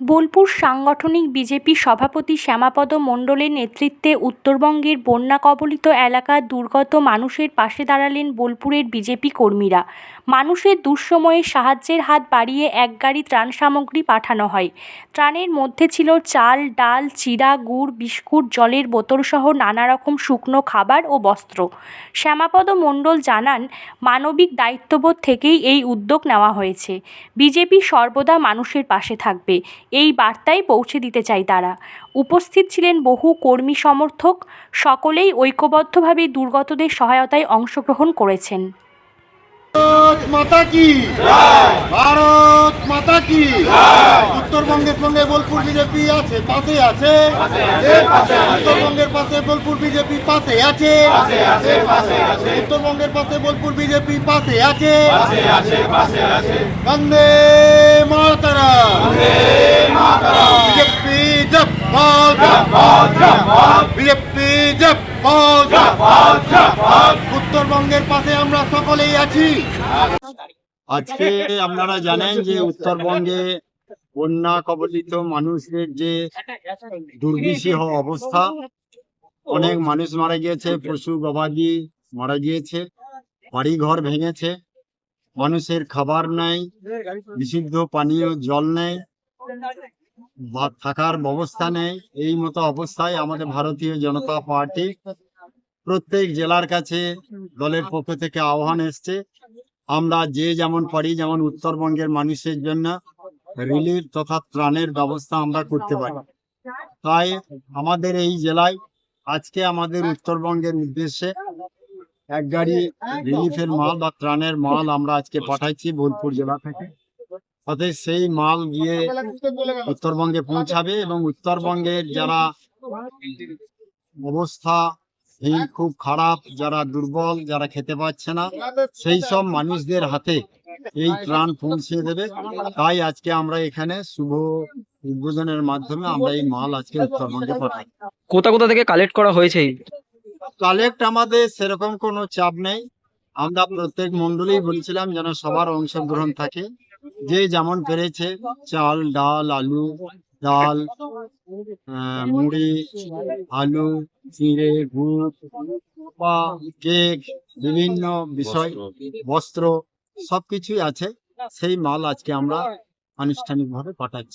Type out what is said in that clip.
বোলপুর সাংগঠনিক বিজেপি সভাপতি শ্যামাপদ মণ্ডলের নেতৃত্বে উত্তরবঙ্গের বন্যা কবলিত এলাকার দুর্গত মানুষের পাশে দাঁড়ালেন বোলপুরের বিজেপি কর্মীরা। মানুষের দুঃসময়ে সাহায্যের হাত বাড়িয়ে এক গাড়ি ত্রাণ সামগ্রী পাঠানো হয়। ত্রাণের মধ্যে ছিল চাল, ডাল, চিড়া, গুড়, বিস্কুট, জলের বোতলসহ নানা রকম শুকনো খাবার ও বস্ত্র। শ্যামাপদ মণ্ডল জানান, মানবিক দায়িত্ববোধ থেকেই এই উদ্যোগ নেওয়া হয়েছে। বিজেপি সর্বদা মানুষের পাশে থাকবে। এই বার্তাই পৌঁছে দিতে চাই তারা। উপস্থিত ছিলেন বহু কর্মী সমর্থক সকলেই ঐক্যবদ্ধভাবে দুর্গতদের সহায়তায় অংশগ্রহণ করেছেন। ভারত মাতা কি? ভারত মাতা কি? উত্তরবঙ্গের সঙ্গে বোলপুর বিজেপি আছে, পাশে আছে। উত্তরবঙ্গের পাশে বোলপুর বিজেপি পাশে আছে। উত্তরবঙ্গের পাশে বোলপুর বিজেপি পাশে আছে। বন্দে মাতারা বিজেপি জব্বাদ বিজেপি জব্বাদ উত্তরবঙ্গের পাশে আমরা সকলেই আছি। আজকে আপনারা জানেন যে উত্তরবঙ্গে বন্যা কবলিত মানুষদের যে দুর্বিষহ অবস্থা, অনেক মানুষ মারা গিয়েছে, পশু গবাদি মারা গিয়েছে বাড়ি ঘর ভেঙেছে, মানুষের খাবার নাই, বিশুদ্ধ পানীয় জল নেই থাকার ব্যবস্থা নেই, এই মতো অবস্থায় আমাদের ভারতীয় জনতা পার্টি প্রত্যেক জেলার কাছে দলের পক্ষ থেকে আহ্বান এসছে, আমরা যে যেমন পারি, যেমন উত্তরবঙ্গের মানুষের জন্য রিলিফ তথা ত্রাণের ব্যবস্থা আমরা করতে পারি। তাই আমাদের এই জেলায় আজকে আমাদের উত্তরবঙ্গের উদ্দেশ্যে এক গাড়ি রিলিফের মাল বা ত্রাণের মাল আমরা আজকে পাঠাইছি বোলপুর জেলা থেকে। অতএব সেই মাল গিয়ে উত্তরবঙ্গে পৌঁছাবে এবং উত্তরবঙ্গের যারা অবস্থা খুব খারাপ, যারা দুর্বল, যারা খেতে পাচ্ছে না, সেই সব মানুষদের হাতে এই ত্রাণ পৌঁছে দেবে। তাই আজকে আমরা এখানে শুভ উদ্বোধনের মাধ্যমে আমরা এই মাল আজকে উত্তরবঙ্গে পাঠাই কোথা কোথা থেকে কালেক্ট করা হয়েছে কালেক্ট আমাদের সেরকম কোনো চাপ নেই। আমরা প্রত্যেক মন্ডলেই বলছিলাম যেন সবার অংশগ্রহণ থাকে। যে যেমন পেরেছে চাল ডাল আলু ডাল আহ, মুড়ি আলু চিড়ে গুড় বা কেক বিভিন্ন বিষয় বস্ত্র সবকিছুই আছে। সেই মাল আজকে আমরা আনুষ্ঠানিকভাবে পাঠাচ্ছি।